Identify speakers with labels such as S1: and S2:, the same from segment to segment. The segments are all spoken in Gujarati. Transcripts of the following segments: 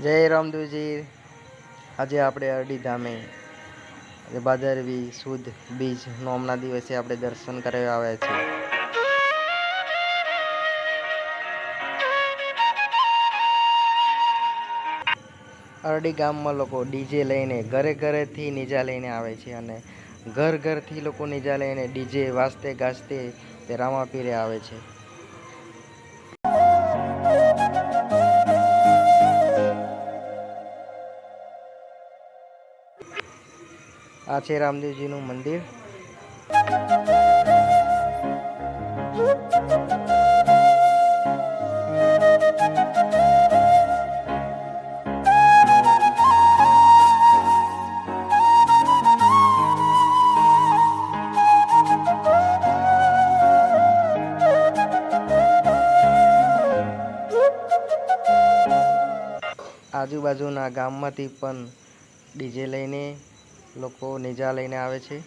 S1: જય રામદેવજી. આજે આપણે અરડી ધામે આજે ભાદરવી સુદ બીજ નોમના દિવસે આપણે દર્શન કરવા આવ્યા છીએ. અરડી ગામમાં લોકો ડીજે લઈને ઘરે ઘરેથી નીજા લઈને આવે છે અને ઘર ઘરથી લોકો નીજા લઈને ડીજે વાજતે ગાજતે તે રામાપીરે આવે છે. આ છે રામદેવજીનું મંદિર. આજુબાજુના ગામમાંથી પણ ડીજે લઈને લોકો નીજા લઈને આવે છે.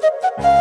S2: Thank you.